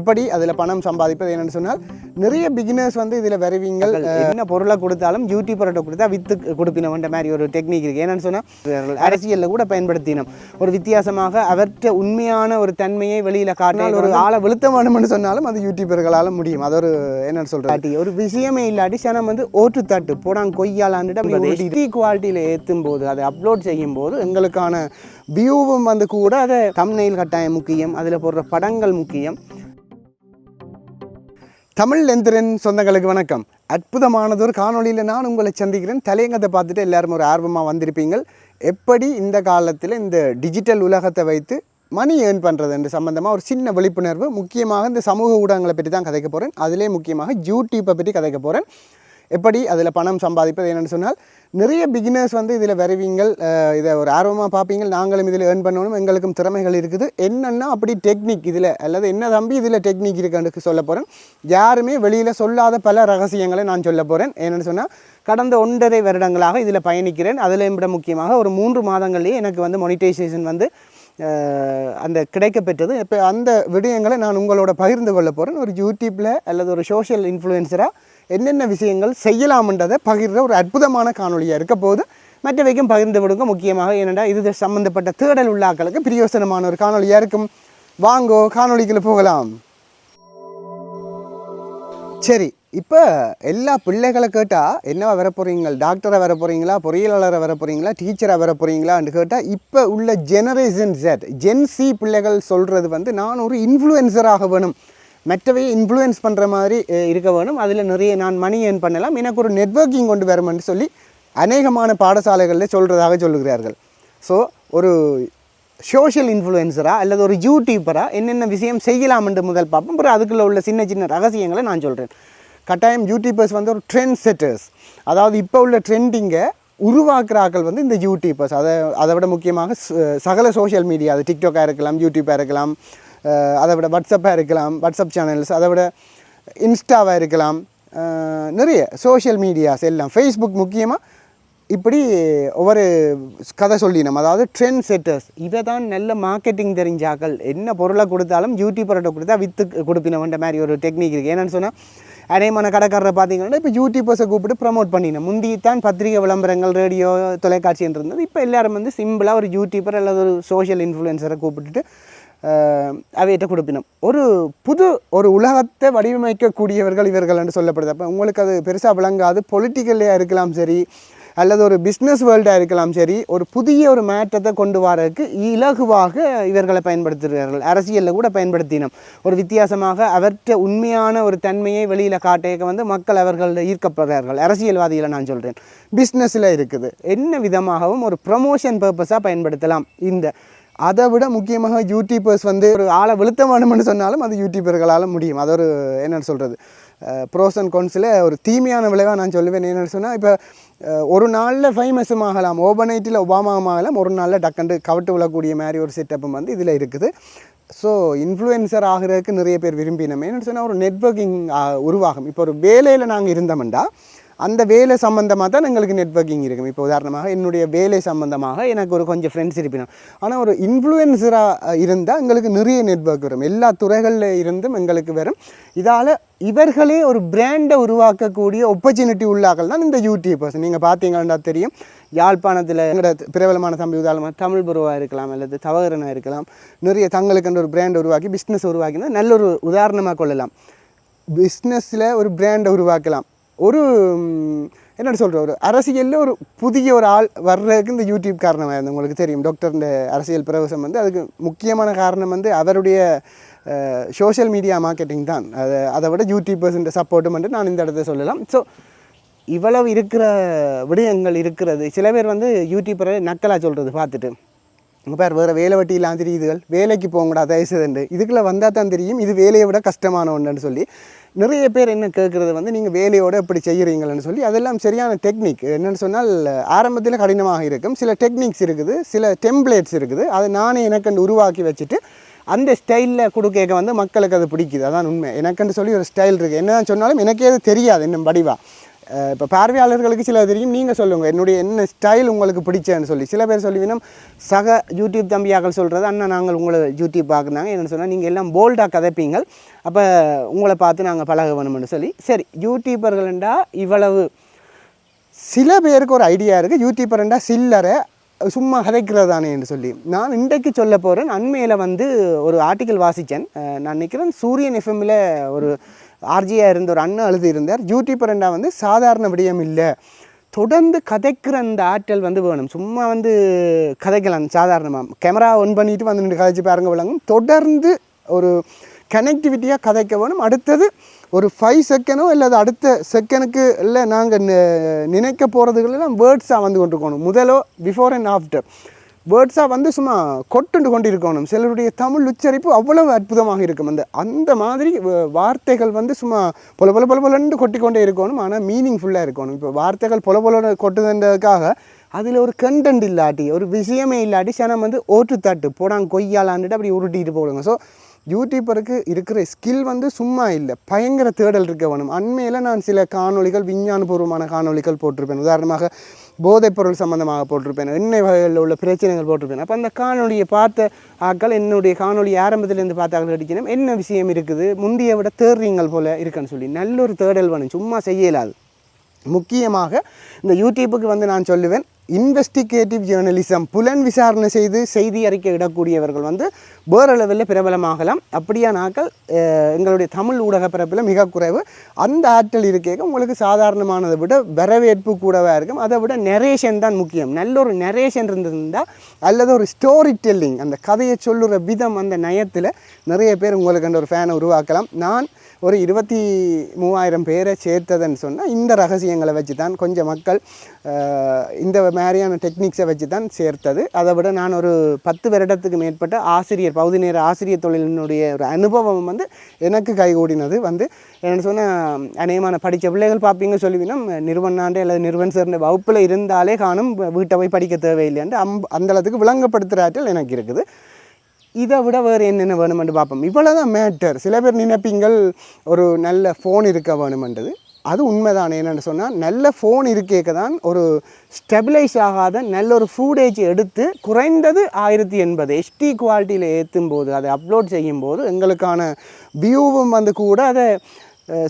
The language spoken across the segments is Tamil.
எப்படி அதில் பணம் சம்பாதிப்பது என்னன்னு சொன்னால் நிறைய பிகினர்ஸ் வந்து இதில் வருவீங்க என்ன பொருளை கொடுத்தாலும் யூடியூபர்கிட்ட கொடுத்தா வித்து கொடுப்பினவன்ற மாதிரி ஒரு டெக்னிக் இருக்குது என்னன்னு சொன்னால் அரசியலில் கூட பயன்படுத்தினோம். ஒரு வித்தியாசமாக அவற்றை உண்மையான ஒரு தன்மையை வெளியில் காட்டினால் ஒரு ஆளை வெளுத்த வேணும்னு சொன்னாலும் அது யூடியூபர்களால் முடியும். அது ஒரு என்னன்னு சொல்கிறாட்டி ஒரு விஷயமே இல்லாட்டி சனம் வந்து ஓட்டு தட்டு போடாங்க கொய்யாலான்ட்டு குவாலிட்டியில் ஏற்றும் போது அதை அப்லோட் செய்யும் போது எங்களுக்கான வியூவும் வந்து கூட அதை தம்னெயில் கட்டாயம் முக்கியம் அதில் போடுற படங்கள் முக்கியம். தமிழ் எந்திரன் சொந்தங்களுக்கு வணக்கம். அற்புதமானதொரு காணொலியில் காணொளியில் நான் உங்களை சந்திக்கிறேன். தலையங்கத்தை பார்த்துட்டு எல்லாரும் ஒரு ஆர்வமாக வந்திருப்பீங்கள். எப்படி இந்த காலத்தில் இந்த டிஜிட்டல் உலகத்தை வைத்து மணி ஏர்ன் பண்ணுறது என்று சம்மந்தமாக ஒரு சின்ன விழிப்புணர்வு முக்கியமாக இந்த சமூக ஊடகங்களை பற்றி தான் கதைக்க போகிறேன் அதிலே முக்கியமாக யூடியூப்பை பற்றி கதைக்க போகிறேன் எப்படி அதில் பணம் சம்பாதிப்பது என்னென்னு சொன்னால் நிறைய பிகினர்ஸ் வந்து இதில் வருவீங்கள் இதை ஒரு ஆர்வமாக பார்ப்பீங்க நாங்களும் இதில் ஏர்ன் பண்ணணும் எங்களுக்கும் திறமைகள் இருக்குது. என்னென்னா அப்படி டெக்னிக் இதில் அல்லது என்ன தம்பி இதில் டெக்னிக் இருக்குன்னு சொல்ல போகிறேன் யாருமே வெளியில் சொல்லாத பல ரகசியங்களை நான் சொல்ல போகிறேன் என்னென்னு சொன்னால் கடந்த ஒன்றரை வருடங்களாக இதில் பயணிக்கிறேன். அதில் விட முக்கியமாக ஒரு மூன்று மாதங்கள்லேயே எனக்கு வந்து மொனிட்டைசேஷன் வந்து அந்த கிடைக்கப்பெற்றது. இப்போ அந்த விடயங்களை நான் உங்களோட பகிர்ந்து கொள்ள போகிறேன் ஒரு யூடியூப்பில் அல்லது ஒரு சோஷியல் இன்ஃப்ளூயன்சராக என்னென்ன விஷயங்கள் செய்யலாம்ன்றதை பகிர்ற ஒரு அற்புதமான காணொலியாக இருக்க போது மற்றவைக்கும் பகிர்ந்து விடுங்க. முக்கியமாக ஏனென்றால் இது சம்மந்தப்பட்ட தேடல் உள்ளாக்களுக்கு பிரியோசனமான ஒரு காணொலியாக இருக்கும். வாங்கோ காணொளிக்குள்ள போகலாம். சரி இப்போ எல்லா பிள்ளைகளை கேட்டால் என்னவா வர போகிறீங்க டாக்டரை வர போகிறீங்களா பொறியியலாளரை வர போகிறீங்களா டீச்சரை வர போகிறீங்களான்னு கேட்டால் இப்போ உள்ள ஜெனரேஷன் ஜெட் ஜென்சி பிள்ளைகள் சொல்கிறது வந்து நான் ஒரு இன்ஃப்ளூயன்சராக வேணும். மற்றவையை இன்ஃப்ளூயன்ஸ் பண்ணுற மாதிரி இருக்க வேணும். அதில் நிறைய நான் மணி ஏர்ன் பண்ணலாம். எனக்கு ஒரு நெட்வொர்க்கிங் கொண்டு வரணும்னு சொல்லி அநேகமான பாடசாலைகளில் சொல்கிறதாக சொல்லுகிறார்கள். ஸோ ஒரு சோஷியல் இன்ஃப்ளூயன்சராக அல்லது ஒரு யூடியூப்பராக என்னென்ன விஷயம் செய்யலாம் என்று முதல் பார்ப்போம். அப்புறம் அதுக்குள்ள உள்ள சின்ன சின்ன ரகசியங்களை நான் சொல்கிறேன் கட்டாயம் யூடியூபர்ஸ் வந்து ஒரு ட்ரெண்ட் செட்டர்ஸ் அதாவது இப்போ உள்ள ட்ரெண்டிங்கை உருவாக்குறாக்கள் வந்து இந்த யூடியூபர்ஸ் அதை அதை விட முக்கியமாக சகல சோஷியல் மீடியா அது டிக்டாக்காக இருக்கலாம் யூடியூப்பாக இருக்கலாம் அதை விட வாட்ஸ்அப்பாக இருக்கலாம் வாட்ஸ்அப் சேனல்ஸ் அதை விட இன்ஸ்டாவாக இருக்கலாம் நிறைய சோஷியல் மீடியாஸ் எல்லாம். ஃபேஸ்புக் முக்கியமாக இப்படி ஒவ்வொரு கதை சொல்லினோம். அதாவது ட்ரெண்ட் செட்டர்ஸ் இதை தான் நல்ல மார்க்கெட்டிங் தெரிஞ்சாக்கள். என்ன பொருளை கொடுத்தாலும் யூடியூபர்கிட்ட கொடுத்தா வித்து கொடுப்பினவன்ற மாதிரி ஒரு டெக்னிக் இருக்குது என்னென்னு சொன்னால் அநேகமான கடைக்காரரை பார்த்தீங்கன்னா இப்போ யூடியூபர்ஸை கூப்பிட்டு ப்ரமோட் பண்ணினோம். முந்தி தான் பத்திரிகை விளம்பரங்கள் ரேடியோ தொலைக்காட்சின்னு இருந்தது. இப்போ எல்லாரும் வந்து சிம்பிளாக ஒரு யூடியூபர் அல்லது ஒரு சோஷியல் இன்ஃப்ளூயன்சரை கூப்பிட்டுட்டு அவையிட்ட கொடுப்பினோம். ஒரு புது ஒரு உலகத்தை வடிவமைக்கக்கூடியவர்கள் இவர்கள் என்று சொல்லப்படுது. அப்போ உங்களுக்கு அது பெருசாக விளங்காது. பொலிட்டிக்கல்லையாக இருக்கலாம் சரி அல்லது ஒரு பிஸ்னஸ் வேர்ல்டாக இருக்கலாம் சரி ஒரு புதிய ஒரு மாற்றத்தை கொண்டு வரதுக்கு இலகுவாக இவர்களை பயன்படுத்துகிறார்கள். அரசியலில் கூட பயன்படுத்தினோம். ஒரு வித்தியாசமாக அவற்ற உண்மையான ஒரு தன்மையை வெளியில் காட்டேக்க வந்து மக்கள் அவர்கள் ஈர்க்கப்படுறார்கள். அரசியல்வாதிகளை நான் சொல்கிறேன் பிஸ்னஸில் இருக்குது. என்ன விதமாகவும் ஒரு ப்ரமோஷன் பர்பஸாக பயன்படுத்தலாம். இந்த அதை விட முக்கியமாக யூடியூபர்ஸ் வந்து ஒரு ஆளை வெளுத்த வேணும்னு சொன்னாலும் அது யூடியூபர்களால் முடியும். அது ஒரு என்னென்னு சொல்கிறது ப்ரோஸ் அண்ட் கான்ஸில் ஒரு தீமையான விளைவாக நான் சொல்லுவேன். என்னென்னு சொன்னால் இப்போ ஒரு நாளில் ஃபேமஸும் ஆகலாம். ஓபனைட்டில் ஒபாமாவும் ஆகலாம். ஒரு நாளில் டக்கண்டு கவிட்டு விழக்கூடிய மாதிரி ஒரு செட்டப்பும் வந்து இதில் இருக்குது. ஸோ இன்ஃப்ளூயன்சர் ஆகிறதுக்கு நிறைய பேர் விரும்பினோம். என்னென்னு சொன்னால் ஒரு நெட்வொர்க்கிங் உருவாகும். இப்போ ஒரு வேலையில் நாங்கள் இருந்தோம்டா அந்த வேலை சம்மந்தமாக தான் எங்களுக்கு நெட்வொர்க்கிங் இருக்கும். இப்போ உதாரணமாக என்னுடைய வேலை சம்மந்தமாக எனக்கு ஒரு கொஞ்சம் ஃப்ரெண்ட்ஸ் இருப்பினோம். ஆனால் ஒரு இன்ஃப்ளூயன்சராக இருந்தால் எங்களுக்கு நிறைய நெட்வொர்க் வரும். எல்லா துறைகளில் இருந்தும் எங்களுக்கு வரும். இதால் இவர்களே ஒரு பிராண்டை உருவாக்கக்கூடிய opportunity உள்ளாக்கள் தான் இந்த யூடியூபர்ஸ் நீங்கள் பார்த்தீங்கன்னா தெரியும். யாழ்ப்பாணத்தில் எங்களோட பிரபலமான தம்பி உதாரணமாக தமிழ் புருவாக இருக்கலாம் அல்லது தவகரனாக இருக்கலாம். நிறைய தங்களுக்குன்ற ஒரு பிராண்ட் உருவாக்கி பிஸ்னஸ் உருவாக்கினா நல்ல ஒரு உதாரணமாக கொள்ளலாம். பிஸ்னஸில் ஒரு பிராண்டை உருவாக்கலாம். ஒரு என்ன சொல்கிற ஒரு அரசியலில் ஒரு புதிய ஒரு ஆள் வர்றதுக்கு இந்த யூடியூப் காரணமாக இருந்தது உங்களுக்கு தெரியும். டாக்டர் இந்த அரசியல் பிரவேசம் வந்து அதுக்கு முக்கியமான காரணம் வந்து அவருடைய சோஷியல் மீடியா மார்க்கெட்டிங் தான். அதை அதை விட யூடியூபர்ஸ் சப்போர்ட்டும் வந்து நான் இந்த இடத்த சொல்லலாம். ஸோ இவ்வளவு இருக்கிற விடயங்கள் இருக்கிறது. சில பேர் வந்து யூடியூபரை நக்கலாக சொல்கிறது பார்த்துட்டு. உங்கள் பேர் வேறு வேலை வட்டி இல்லாமல் தெரியுதுகள். வேலைக்கு போங்கடா தயவுசெய்து இதுக்குள்ளே வந்தால் தான் தெரியும். இது வேலையை விட கஷ்டமான ஒன்றுன்னு சொல்லி. நிறைய பேர் என்ன கேட்குறது வந்து நீங்கள் வேலையோடு எப்படி செய்கிறீங்கன்னு சொல்லி அதெல்லாம் சரியான டெக்னிக் என்னென்னு சொன்னால் ஆரம்பத்தில் கடினமாக இருக்கும். சில டெக்னிக்ஸ் இருக்குது சில டெம்ப்ளேட்ஸ் இருக்குது. அதை நானே எனக்கண்டு உருவாக்கி வச்சுட்டு அந்த ஸ்டைலில் கொடுக்க வந்து மக்களுக்கு அது பிடிக்குது. அதான் உண்மை. எனக்குன்னு சொல்லி ஒரு ஸ்டைல் இருக்குது என்ன சொன்னாலும் எனக்கே அது தெரியாது இன்னும் படிவாக இப்போ பார்வையாளர்களுக்கு சில தெரியும். நீங்கள் சொல்லுங்கள் என்னுடைய என்ன ஸ்டைல் உங்களுக்கு பிடிச்சேன்னு சொல்லி. சில பேர் சொல்லுவீங்கன்னா சக யூடியூப் தம்பியாக்கள் சொல்கிறது அண்ணா நாங்கள் உங்களை யூடியூப் பார்க்குறாங்க. என்னென்னு சொன்னால் நீங்கள் எல்லாம் போல்டாக கதைப்பீங்க அப்போ உங்களை பார்த்து நாங்கள் பழக வேணும்னு சொல்லி. சரி யூடியூபர்கள்ண்டா இவ்வளவு சில பேருக்கு ஒரு ஐடியா இருக்குது யூடியூபர்ண்டா சில்லரை சும்மா கதைக்கிறதானே என்று சொல்லி. நான் இன்றைக்கு சொல்ல போகிறேன் அண்மையில் வந்து ஒரு ஆர்டிக்கல் வாசித்தேன் நான் நினைக்கிறேன் சூரியன் எஃப்எம்மில் ஒரு ஆர்ஜியாக இருந்த ஒரு அண்ணன் எழுதி இருந்தார் பரண்டா வந்து சாதாரண விடயம் இல்லை. தொடர்ந்து கதைக்கிற அந்த ஆற்றல் வந்து வேணும். சும்மா வந்து கதைக்கலாம் சாதாரணமாக கேமரா ஒன் பண்ணிட்டு வந்து நின்று கதைச்சு பாருங்க விளங்கும். தொடர்ந்து ஒரு கனெக்டிவிட்டியாக கதைக்க வேணும். அடுத்தது ஒரு ஃபைவ் செகண்டோ அல்லது அடுத்த செகண்டுக்கு இல்லை நாங்கள் நினைக்க போகிறதுகளெல்லாம் வேர்ட்ஸாக வந்து கொண்டிருக்கணும் முதலோ பிஃபோர் அண்ட் ஆஃப்டர் வேர்ட்ஸாக வந்து சும்மா கொட்டுண்டு கொண்டிருக்கணும். சிலருடைய தமிழ் உச்சரிப்பு அவ்வளவு அற்புதமாக இருக்கும். அந்த அந்த மாதிரி வ- வார்த்தைகள் வந்து சும்மா பொல பொல பொல பொலன்னு கொட்டிக்கொண்டே இருக்கணும். ஆனால் மீனிங்ஃபுல்லாக இருக்கணும். இப்போ வார்த்தைகள் பொல பொல கொட்டுதுன்றதுக்காக அதில் ஒரு கண்டென்ட் இல்லாட்டி ஒரு விஷயமே இல்லாட்டி சனம் வந்து ஓட்டுத்தாட்டு போடாங்க கொய்யாலான்ட்டு அப்படி உருட்டிட்டு போடுங்க. ஸோ யூடியூபருக்கு இருக்கிற ஸ்கில் வந்து சும்மா இல்லை. பயங்கர தேடல் இருக்க வேணும் அண்மையில் நான் சில காணொலிகள் விஞ்ஞானபூர்வமான காணொளிகள் போட்டிருப்பேன். உதாரணமாக போதைப்பொருள் சம்பந்தமாக போட்டிருப்பேன். எண்ணெய் வகைகளில் உள்ள பிரச்சனைகள் போட்டிருப்பேன். அப்போ அந்த காணொலியை பார்த்த ஆட்கள் என்னுடைய காணொளி ஆரம்பத்திலேருந்து பார்த்தாக்கள் அடிக்கணும். என்ன விஷயம் இருக்குது? முந்தைய விட தேடுறீங்கள் போல இருக்குன்னு சொல்லி. நல்ல ஒரு தேடல் வேணும். சும்மா செய்யலாது. முக்கியமாக இந்த யூடியூப்புக்கு வந்து நான் சொல்லுவேன் இன்வெஸ்டிகேட்டிவ் ஜேர்னலிசம் புலன் விசாரணை செய்து செய்தி அறிக்கை இடக்கூடியவர்கள் வந்து வேறு லெவலில் பிரபலமாகலாம் அப்படியானாக்கள் எங்களுடைய தமிழ் ஊடக பிறப்பில் மிக குறைவு. அந்த ஆற்றல் இருக்கேக்க உங்களுக்கு சாதாரணமானதை விட வரவேற்பு கூடவாக இருக்கும். அதை விட நெரேஷன் தான் முக்கியம். நல்ல ஒரு நெரேஷன் இருந்திருந்தால் அல்லது ஒரு ஸ்டோரி டெல்லிங் அந்த கதையை சொல்லுற விதம் அந்த நயத்தில் நிறைய பேர் உங்களுக்கு அந்த ஒரு ஃபேனை உருவாக்கலாம். நான் ஒரு இருபத்தி மூவாயிரம் பேரை சேர்த்ததுன்னு சொன்னால் இந்த ரகசியங்களை வச்சு தான் கொஞ்சம் மக்கள் இந்த மாதிரியான டெக்னிக்ஸை வச்சு தான் சேர்த்தது. அதை விட நான் ஒரு பத்து வருடத்துக்கு மேற்பட்ட ஆசிரியர் பகுதி நேர ஆசிரியர் தொழிலினுடைய ஒரு அனுபவம் வந்து எனக்கு கைகூடினது வந்து என்னென்னு சொன்னால் அநேகமான படித்த பிள்ளைகள் பார்ப்பீங்க சொல்லுவீங்கன்னா நிறுவனாண்டு அல்லது நிறுவன் சேர்ந்த வகுப்பில் இருந்தாலே காணும் வீட்டை போய் படிக்க தேவையில்லைன்ட்டு அம் அந்த அளவுக்கு விளங்கப்படுத்துகிற ஆற்றல் எனக்கு இருக்குது. இதை விட வேறு என்னென்ன வேணுமென்று பார்ப்போம். இவ்வளோ தான் மேட்டர் சில பேர் நினைப்பீங்கள் ஒரு நல்ல ஃபோன் இருக்க வேணுமென்றது. அது உண்மைதான்? என்னென்னு சொன்னால் நல்ல ஃபோன் இருக்கேக்க தான் ஒரு ஸ்டெபிலைஸ் ஆகாத நல்ல ஒரு ஃபூடேஜ் எடுத்து குறைந்தது ஆயிரத்தி எண்பது ஹெச்டி குவாலிட்டியில் ஏற்றும் போது அதை அப்லோட் செய்யும் போது எங்களுக்கான வியூவும் வந்து கூட அதை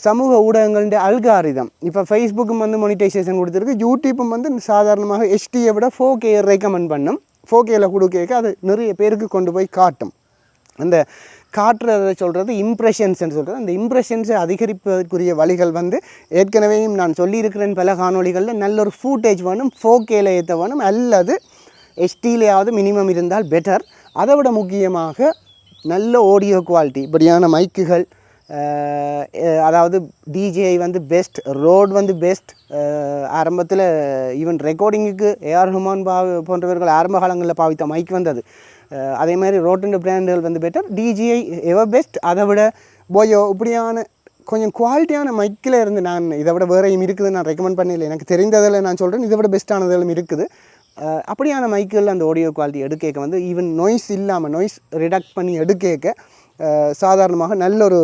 சமூக ஊடகங்களுடைய அல்காரிதம் இப்போ ஃபேஸ்புக்கும் வந்து மொனிடைசேஷன் கொடுத்துருக்கு யூடியூப்பும் வந்து சாதாரணமாக ஹெச்டியை விட ஃபோர் கே ரெக்கமெண்ட் பண்ணும். ஃபோர் கேயில் கொடுக்க அது நிறைய பேருக்கு கொண்டு போய் காட்டும். அந்த காட்டுறதை சொல்கிறது இம்ப்ரெஷன்ஸ்ன்னு சொல்கிறது அந்த இம்ப்ரெஷன்ஸை அதிகரிப்பதற்குரிய வழிகள் வந்து ஏற்கனவே நான் சொல்லியிருக்கிறேன் பல காணொளிகளில். நல்ல ஒரு ஃபூட்டேஜ் வேணும் ஃபோக்கேல ஏற்ற வேணும். அல்லது எஸ்டிலேயாவது மினிமம் இருந்தால் பெட்டர் அதை விட முக்கியமாக நல்ல ஆடியோ குவாலிட்டி இப்படியான மைக்குகள் அதாவது டிஜே வந்து பெஸ்ட் ரோட் வந்து பெஸ்ட் ஆரம்பத்தில் ஈவன் ரெக்கார்டிங்குக்கு ஏஆர் ஹுமான் பா போன்றவர்கள் ஆரம்ப காலங்களில் பாவித்த மைக் வந்தது. அதே மாதிரி ரோட்டண்ட் பிராண்டுகள் வந்து பெட்டர் டிஜிஐ எவர் பெஸ்ட் அதை விட போயோ இப்படியான கொஞ்சம் குவாலிட்டியான மைக்கில் இருந்து நான் இதை விட வேறையும் இருக்குது நான் ரெக்கமெண்ட் பண்ணல. எனக்கு தெரிந்ததில் நான் சொல்கிறேன் இதை விட பெஸ்ட்டானதிலும் இருக்குது. அப்படியான மைக்கில் அந்த ஆடியோ குவாலிட்டி எடுக்க வந்து ஈவன் நோய்ஸ் இல்லாமல் நோய்ஸ் ரிடக்ட் பண்ணி எடுக்க சாதாரணமாக நல்ல ஒரு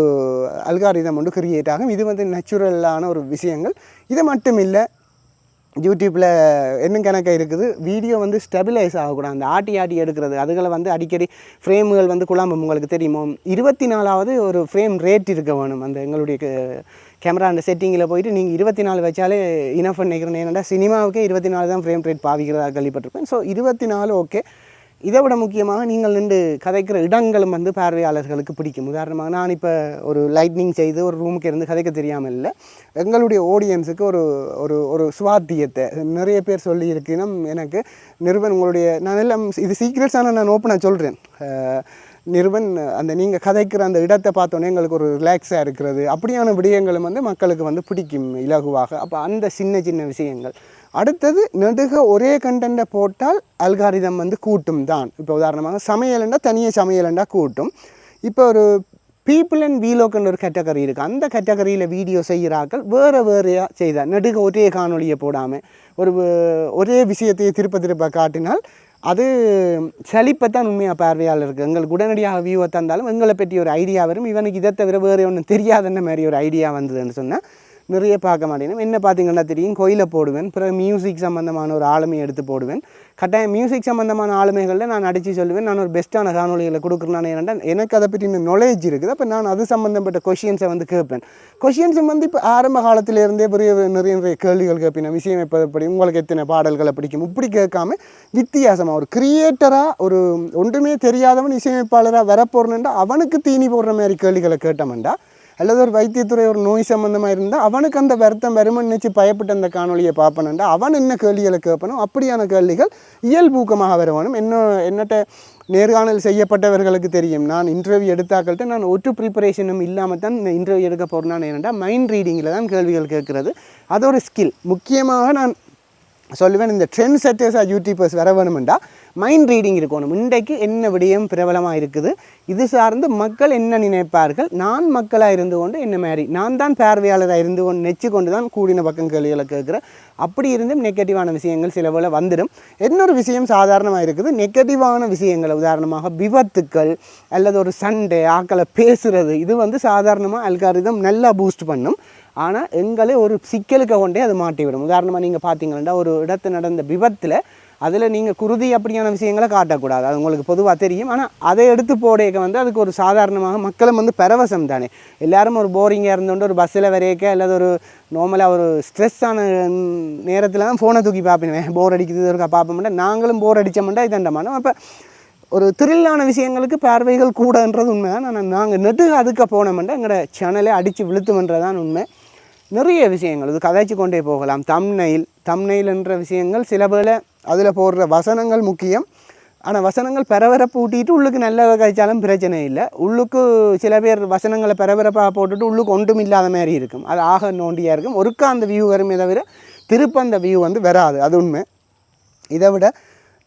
அல்காரிதம் ஒன்று கிரியேட் ஆகும். இது வந்து நேச்சுரலான ஒரு விஷயங்கள். இது மட்டும் இல்லை யூடியூப்பில் என்ன கணக்காக இருக்குது. வீடியோ வந்து ஸ்டெபிலைஸ் ஆகக்கூடாது. அந்த ஆட்டி ஆட்டி எடுக்கிறது. அதுகளை வந்து அடிக்கடி ஃப்ரேம்கள் வந்து குழம்பும். உங்களுக்கு தெரியுமோ? இருபத்தி நாலாவது ஒரு ஃப்ரேம் ரேட் இருக்க வேணும். அந்த எங்களுடைய கேமரா அந்த செட்டிங்கில் போயிட்டு நீங்கள் இருபத்தி நாலு வச்சாலே இனஃப் நினைக்கிறேன். ஏன்னா சினிமாவுக்கே இருபத்தி நாலு தான் ஃப்ரேம் ரேட் பாவிக்கிறதா கேள்விப்பட்டிருப்பேன். ஸோ இருபத்தி நாலு ஓகே இதை விட முக்கியமாக நீங்கள் நின்று கதைக்கிற இடங்களும் வந்து பார்வையாளர்களுக்கு பிடிக்கும். உதாரணமாக நான் இப்போ ஒரு லைட்னிங் செய்து ஒரு ரூமுக்கு இருந்து கதைக்க தெரியாமல் இல்லை. எங்களுடைய ஆடியன்ஸுக்கு ஒரு ஒரு ஒரு சுவாத்தியத்தை நிறைய பேர் சொல்லியிருக்கணும் எனக்கு. நிறுவன் உங்களுடைய நான் எல்லாம் இது சீக்ரெட்ஸான நான் ஓப்பனாக சொல்கிறேன் நிறுவன் அந்த நீங்கள் கதைக்கிற அந்த இடத்தை பார்த்தோன்னே எங்களுக்கு ஒரு ரிலாக்ஸாக இருக்கிறது. அப்படியான விடயங்களும் வந்து மக்களுக்கு வந்து பிடிக்கும் இலகுவாக. அப்போ அந்த சின்ன சின்ன விஷயங்கள். அடுத்தது நெடுக ஒரே கண்டென்ட்டை போட்டால் அல்காரிதம் வந்து கூட்டும் தான் இப்போ உதாரணமாக சமையலண்டா தனியாக சமையலண்டா கூட்டும். இப்போ ஒரு பீப்புள் அண்ட் வீலோக்குன்னு ஒரு கேட்டகரி இருக்குது அந்த கேட்டகரியில் வீடியோ செய்கிறார்கள். வேறு வேறையாக செய்தால் நெடுக ஒரே காணொலியை போடாமல் ஒரு ஒரே விஷயத்தையே திருப்ப திருப்ப காட்டினால் அது சலிப்பத்தான் உண்மையாக பார்வையால் இருக்குது எங்களுக்கு உடனடியாக வியூவை தந்தாலும் எங்களை பற்றி ஒரு ஐடியா வரும். இவனுக்கு இதை தவிர வேறு ஒன்றும் தெரியாதுன்ன மாதிரி ஒரு ஐடியா வந்ததுன்னு சொன்னால் நிறைய பார்க்க மாட்டேன். என்ன பார்த்தீங்கன்னா தெரியும் கோயிலை போடுவேன். பிறகு மியூசிக் சம்மந்தமான ஒரு ஆளுமையை எடுத்து போடுவேன். கட்டாயம் மியூசிக் சம்மந்தமான ஆளுமைகளில் நான் அடித்து சொல்லுவேன். நான் ஒரு பெஸ்ட்டான காணொலிகளை கொடுக்குறேன் ஏன்னா எனக்கு அதை பற்றி நாலேஜ் இருக்குது. அப்போ நான் அது சம்மந்தப்பட்ட கொஷின்ஸை வந்து கேட்பேன். கொஷின்ஸும் வந்து இப்போ ஆரம்ப காலத்திலேருந்தே பெரிய நிறைய நிறைய கேள்விகள் கேட்பேன். விஷயம் எப்படி உங்களுக்கு எத்தனை பாடல்களை பிடிக்கும்? இப்படி கேட்காம வித்தியாசமாக ஒரு கிரியேட்டராக ஒரு ஒன்றுமே தெரியாதவன் இசையமைப்பாளராக வரப்போறேன்டா அவனுக்கு தீனி போடுற மாதிரி கேள்விகளை கேட்டோம்டா அல்லது ஒரு வைத்தியத்துறை ஒரு நோய் சம்மந்தமாக இருந்தால் அவனுக்கு அந்த வருத்தம் வருமன் நினச்சி பயப்பட்டு அந்த காணொலியை பார்ப்பனண்டா? அவன் என்ன கேள்விகளை கேட்பனும் அப்படியான கேள்விகள் இயல்பூக்கமாக வர வேணும் என்ன என்னட்ட நேர்காணல் செய்யப்பட்டவர்களுக்கு தெரியும். நான் இன்டர்வியூ எடுத்தாக்கள்கிட்ட நான் ஒட்டு ப்ரிப்பரேஷனும் இல்லாமல் தான் இந்த இன்டர்வியூ எடுக்க போகிறேன்னு என்னென்னா மைண்ட் ரீடிங்கில் தான் கேள்விகள் கேட்குறது. அது ஒரு ஸ்கில் முக்கியமாக நான் சொல்லுவேன் இந்த ட்ரெண்ட் செட்டர்ஸாக யூடியூபர்ஸ் வர வேணுமெண்டா மைண்ட் ரீடிங் இருக்கணும். இன்றைக்கு என்ன விடயம் பிரபலமாக இருக்குது? இது சார்ந்து மக்கள் என்ன நினைப்பார்கள்? நான் மக்களாக இருந்து கொண்டு என்ன மாதிரி? நான் தான் பார்வையாளராக இருந்து கொண்டு நெச்சு கொண்டு தான் கூடின பக்கம் கேள்விகளை கேட்குறேன் அப்படி இருந்தும் நெகட்டிவான விஷயங்கள் சில வேளை வந்துடும். இன்னொரு விஷயம் சாதாரணமாக இருக்குது. நெகட்டிவான விஷயங்கள் உதாரணமாக விபத்துக்கள் அல்லது ஒரு சண்டை ஆக்களை பேசுகிறது இது வந்து சாதாரணமாக அல்காரிதம் நல்லா பூஸ்ட் பண்ணும். ஆனால் எங்களை ஒரு சிக்கலுக்கு கொண்டே அது மாட்டிவிடும். உதாரணமாக நீங்கள் பார்த்தீங்கன்னா ஒரு இடத்து நடந்த விபத்தில் அதில் நீங்கள் குருதி அப்படியான விஷயங்களை காட்டக்கூடாது. அது உங்களுக்கு பொதுவாக தெரியும். ஆனால் அதை எடுத்து போடையக்க வந்து அதுக்கு ஒரு சாதாரணமாக மக்களும் வந்து பரவசம் தானே. எல்லாரும் ஒரு போரிங்காக இருந்தோண்டு ஒரு பஸ்ஸில் வரையக்க அல்லது ஒரு நார்மலாக ஒரு ஸ்ட்ரெஸ்ஸான நேரத்தில் தான் ஃபோனை தூக்கி பார்ப்பேன் போர் அடிக்குது இருக்கா பார்ப்போம்னா நாங்களும் போர் அடித்தோம்னா இதண்டமான அப்போ ஒரு த்ரில்லான விஷயங்களுக்கு பார்வைகள் கூடன்றது உண்மை தான். ஆனால் நாங்கள் நெடுக அதுக்க போனோம்னா எங்களோட சேனலை அடித்து விழுத்துமன்றதான் உண்மை. நிறைய விஷயங்கள். இது கதைச்சு கொண்டே போகலாம். தம்நெயில் தம்நெயில் என்ற விஷயங்கள் சில வேளை அதில் போடுற வசனங்கள் முக்கியம். ஆனால் வசனங்கள் பரபரப்பு ஊட்டிட்டு உள்ளுக்கு நல்ல கழிச்சாலும் பிரச்சனை இல்லை. உள்ளுக்கு சில பேர் வசனங்களை பரபரப்பாக போட்டுட்டு உள்ளுக்கு ஒன்றும் இல்லாத மாதிரி இருக்கும். அது ஆக நோண்டியாக இருக்கும். ஒருக்கா அந்த வியூ வருமே தவிர திருப்ப அந்த வியூ வந்து வராது. அது உண்மை. இதை விட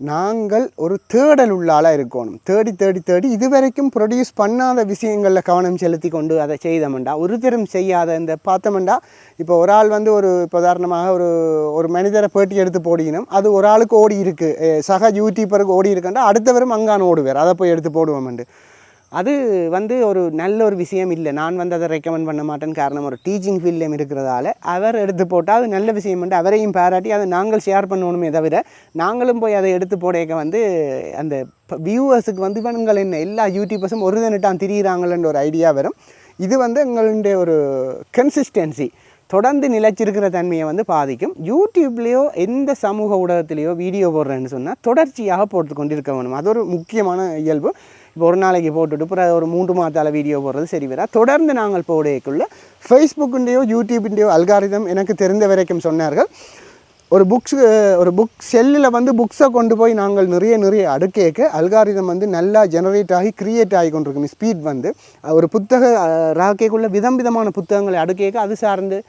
நாங்கள் ஒரு தேடல் உள்ள இருக்கணும். தேடி தேடி தேடி இதுவரைக்கும் ப்ரொடியூஸ் பண்ணாத விஷயங்களில் கவனம் செலுத்தி கொண்டு அதை செய்தமெண்டா? ஒரு தரம் செய்யாத இந்த பார்த்தோம்டா இப்போ ஒரு ஆள் வந்து ஒரு இப்போ உதாரணமாக ஒரு ஒரு மனிதரை பேட்டி எடுத்து போடிக்கணும். அது ஒரு ஆளுக்கு ஓடி இருக்குது சக யூடியூபருக்கு ஓடி இருக்குண்டா? அடுத்தவரும் அங்கான ஓடுவார். அதை போய் எடுத்து போடுவோம்ண்டு. அது வந்து ஒரு நல்ல ஒரு விஷயம் இல்லை. நான் வந்து அதை ரெக்கமெண்ட் பண்ண மாட்டேன்னு காரணம் ஒரு டீச்சிங் ஃபீல்ட்லேயும் இருக்கிறதால அவர் எடுத்து போட்டால் அது நல்ல விஷயம் அவரையும் பாராட்டி அதை நாங்கள் ஷேர் பண்ணணுமே தவிர நாங்களும் போய் அதை எடுத்து போடையக்க வந்து அந்த வியூவர்ஸுக்கு வந்து இவனுங்கள் என்ன எல்லா யூடியூபர்ஸும் ஒரு தினட்டான் திரியிறாங்களன்ற ஒரு ஐடியா வரும். இது வந்து எங்களுடைய ஒரு கன்சிஸ்டன்சி தொடர்ந்து நிலைச்சிருக்கிற தன்மையை வந்து பாதிக்கும். யூடியூப்லேயோ எந்த சமூக ஊடகத்திலேயோ வீடியோ போடுறேன்னு சொன்னால் தொடர்ச்சியாக போட்டு கொண்டிருக்க வேணும் அது ஒரு முக்கியமான இயல்பு. இப்போ ஒரு நாளைக்கு போட்டுட்டு அப்புறம் ஒரு மூன்று மாதால வீடியோ போடுறது சரி வரா தொடர்ந்து நாங்கள் போடையக்குள்ள ஃபேஸ்புக்குண்டையோ யூடியூபின்டையோ அல்காரிதம் எனக்கு தெரிந்த வரைக்கும் சொன்னார்கள். ஒரு புக்ஸ் ஒரு புக் செல்லில் வந்து புக்ஸை கொண்டு போய் நாங்கள் நிறைய நிறைய அடுக்கேக்க அல்காரிதம் வந்து நல்லா ஜெனரேட் ஆகி கிரியேட் ஆகி கொண்டிருக்கும். ஸ்பீட் வந்து ஒரு புத்தக ராக்கைக்குள்ள விதம் விதமான புத்தகங்களை அடுக்கேக்க அது சார்ந்து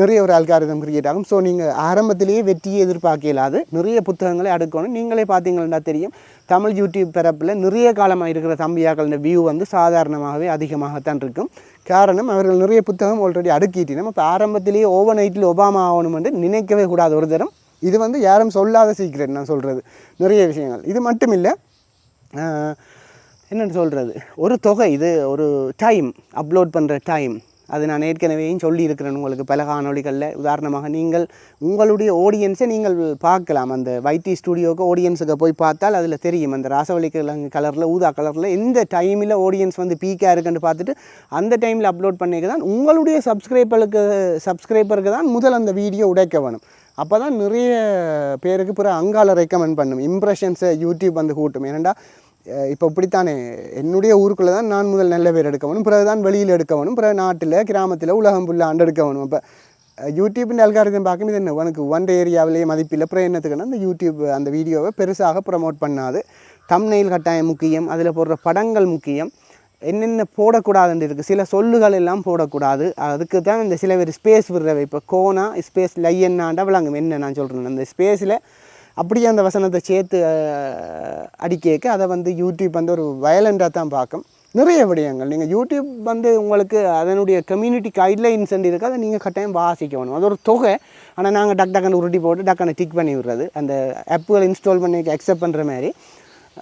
நிறைய ஒரு அல்காரிதம் கிரியேட் ஆகும். ஸோ நீங்கள் ஆரம்பத்திலேயே வெற்றியை எதிர்பார்க்க இல்லாது நிறைய புத்தகங்களை அடுக்கணும் நீங்களே பார்த்தீங்கன்னா தெரியும். தமிழ் யூடியூப் பரப்பில் நிறைய காலமாக இருக்கிற தம்பியாக்களின் வியூ வந்து சாதாரணமாகவே அதிகமாகத்தான் இருக்கும். காரணம் அவர்கள் நிறைய புத்தகம் ஆல்ரெடி அடுக்கிட்டினோம் இப்போ ஆரம்பத்திலேயே ஓவர் நைட்டில் ஒபாமா ஆகணும் என்று நினைக்கவே கூடாது ஒரு தரம். இது வந்து யாரும் சொல்லாத சீக்ரெட் நான் சொல்கிறது நிறைய விஷயங்கள். இது மட்டும் இல்லை என்னென்னு சொல்கிறது ஒரு தொகை இது ஒரு டைம் அப்லோட் பண்ணுற டைம் அது நான் ஏற்கனவேயும் சொல்லியிருக்கிறேன் உங்களுக்கு பல காணொலிகளில் உதாரணமாக நீங்கள் உங்களுடைய ஆடியன்ஸை நீங்கள் பார்க்கலாம். அந்த வைட்டி ஸ்டூடியோவுக்கு ஆடியன்ஸுக்கு போய் பார்த்தால் அதில் தெரியும். அந்த ராசவழி கிழங்கு கலரில் ஊதா கலரில் எந்த டைமில் ஆடியன்ஸ் வந்து பீக்காக இருக்குன்னு பார்த்துட்டு அந்த டைமில் அப்லோட் பண்ணிக்க தான் உங்களுடைய சப்ஸ்கிரைபருக்கு சப்ஸ்கிரைபருக்கு தான் முதல் அந்த வீடியோ உடைக்க வேணும். அப்போ தான் நிறைய பேருக்கு பிற அங்கால ரெக்கமெண்ட் பண்ணும். இம்ப்ரெஷன்ஸை யூடியூப் வந்து கூட்டும். ஏனண்டா இப்போ இப்படித்தானே? என்னுடைய ஊருக்குள்ளே தான் நான் முதல் நல்ல பேர் எடுக்கவேணும் பிறகு தான் வெளியில் எடுக்கணும் பிறகு நாட்டில் கிராமத்தில் உலகம் புள்ள ஆண்டு எடுக்க அப்போ இப்போ யூடியூப்பின் அல்காரிதம் பார்க்கும் இது என்ன? உனக்கு ஒன் ஏரியாவிலேயே மதிப்பில்லை. அப்புறம் என்னத்துக்குன்னா அந்த யூடியூப் அந்த வீடியோவை பெருசாக ப்ரமோட் பண்ணாது. தம்நெயில் கட்டாயம் முக்கியம். அதில் போடுற படங்கள் முக்கியம். என்னென்ன போடக்கூடாதுன்னு இருக்குது சில சொல்லுகள் எல்லாம் போடக்கூடாது. அதுக்கு தான் இந்த சில பேர் ஸ்பேஸ் விடுறவை. இப்போ கோனா ஸ்பேஸ் லையன்னாண்டா விளங்கும். என்ன நான் சொல்கிறேன் அந்த ஸ்பேஸில் அப்படியே அந்த வசனத்தை சேர்த்து அடிக்க அடிக்கேக்க அதை வந்து யூடியூப் வந்து ஒரு வயலண்டாக தான் பார்க்கும். நிறைய விடயங்கள். நீங்கள் யூடியூப் வந்து உங்களுக்கு அதனுடைய கம்யூனிட்டி கைட்லைன்ஸ் இருக்குது அதை நீங்கள் கட்டாயம் வாசிக்கணும். அது ஒரு தொகை. ஆனால் நாங்கள் டக் டக்குன்னு உருட்டி போட்டு டக்குன்னு டிக் பண்ணி விடுறது. அந்த ஆப்புகள் இன்ஸ்டால் பண்ணி அக்செப்ட் பண்ணுற மாதிரி.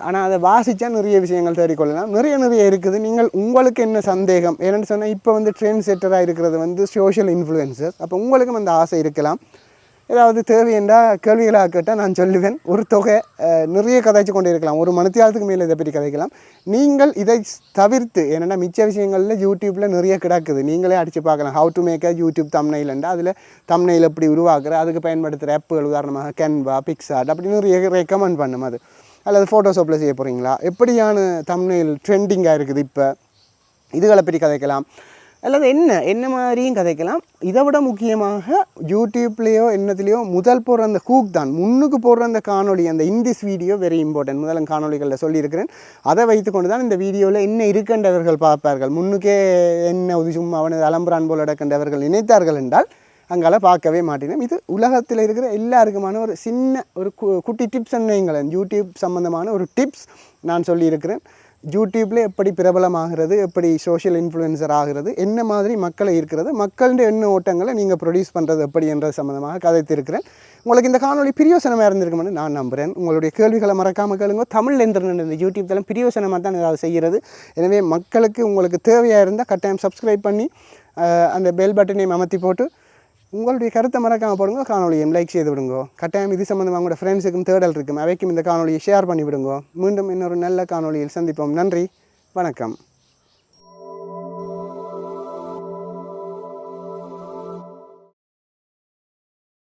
ஆனால் அதை வாசித்தா நிறைய விஷயங்கள் தேடிக்கொள்ளலாம். நிறைய நிறைய இருக்குது. நீங்கள் உங்களுக்கு என்ன சந்தேகம்? என்னென்னு சொன்னால் இப்போ வந்து ட்ரெண்ட் செட்டராக இருக்கிறது வந்து சோஷியல் இன்ஃப்ளூயன்சஸ் அப்போ உங்களுக்கும் அந்த ஆசை இருக்கலாம். ஏதாவது தேவை கேள்விகளாக கேட்டால் நான் சொல்லுவேன். ஒரு தொகை நிறைய கதைச்சு கொண்டு இருக்கலாம் ஒரு மணித்தியாலத்துக்கு மேலே இதை பற்றி கதைக்கலாம். நீங்கள் இதை தவிர்த்து என்னென்னா மிச்ச விஷயங்களில் யூடியூப்பில் நிறைய கிடக்குது. நீங்களே அடித்து பார்க்கலாம். How to make a YouTube தம்னைலண்டா அதில் தம்னையில் எப்படி உருவாக்குற அதுக்கு பயன்படுத்துகிற ஆப்புகள் உதாரணமாக கென்வா பிக்சார்ட் அப்படி நிறைய ரெக்கமெண்ட் பண்ணும் அது. அல்லது ஃபோட்டோஷாப்பில் செய்ய போகிறீங்களா எப்படியான தம்னைல் ட்ரெண்டிங்காக இருக்குது இப்போ? இதுகளை பற்றி கதைக்கலாம். அல்லது என்ன என்ன மாதிரியும் கதைக்கலாம். இதை விட முக்கியமாக யூடியூப்லேயோ என்னத்துலேயோ முதல் போடுற அந்த ஹூக் தான் முன்னுக்கு போடுற அந்த காணொளி அந்த இந்திஸ் வீடியோ வெரி இம்பார்ட்டன்ட் முதல் காணொளிகளில் சொல்லியிருக்கிறேன். அதை வைத்துக்கொண்டு தான் இந்த வீடியோவில் என்ன இருக்கின்றவர்கள் பார்ப்பார்கள். முன்னுக்கே என்ன ஒரு சும்மா அவனது அலம்புரான் போல் நடக்கின்றவர்கள் நினைத்தார்கள் என்றால் அங்கால பார்க்கவே மாட்டேன். இது உலகத்தில் இருக்கிற எல்லாருக்குமான ஒரு சின்ன ஒரு கு- குட்டி டிப்ஸ் என்னங்களேன் யூடியூப் சம்மந்தமான ஒரு டிப்ஸ் நான் சொல்லியிருக்கிறேன். யூடியூப்பில் எப்படி பிரபலமாகிறது எப்படி சோஷியல் இன்ஃப்ளூயன்சர் ஆகிறது என்ன மாதிரி மக்களை இருக்கிறது மக்களுடைய எண்ண ஓட்டங்களை நீங்கள் ப்ரொடியூஸ் பண்ணுறது எப்படி என்றது சம்மந்தமாக கதைத்திருக்கிறேன். உங்களுக்கு இந்த காணொலி பிரியோசனமாக இருந்திருக்கும்னு நான் நம்புகிறேன் உங்களுடைய கேள்விகளை மறக்காமல் கேளுங்க. தமிழ் எந்திரன் இந்த யூடியூப் தளம் பிரியோசனமாக தான் ஏதாவது செய்கிறது. எனவே மக்களுக்கு உங்களுக்கு தேவையாக இருந்தால் கட்டாயம் சப்ஸ்கிரைப் பண்ணி அந்த பெல் பட்டனையும் அமர்த்தி போட்டு உங்களுடைய கருத்தை மறக்காமல் போடுங்க காணொலியும் லைக் செய்து விடுங்க. கட்டாயம் இது சம்மந்தமாக உங்களோட ஃப்ரெண்ட்ஸுக்கும் தேடல் இருக்கும். அவைக்கும் இந்த காணொலியை ஷேர் பண்ணி விடுங்க. மீண்டும் இன்னொரு நல்ல காணொளியில் சந்திப்போம். நன்றி. வணக்கம்.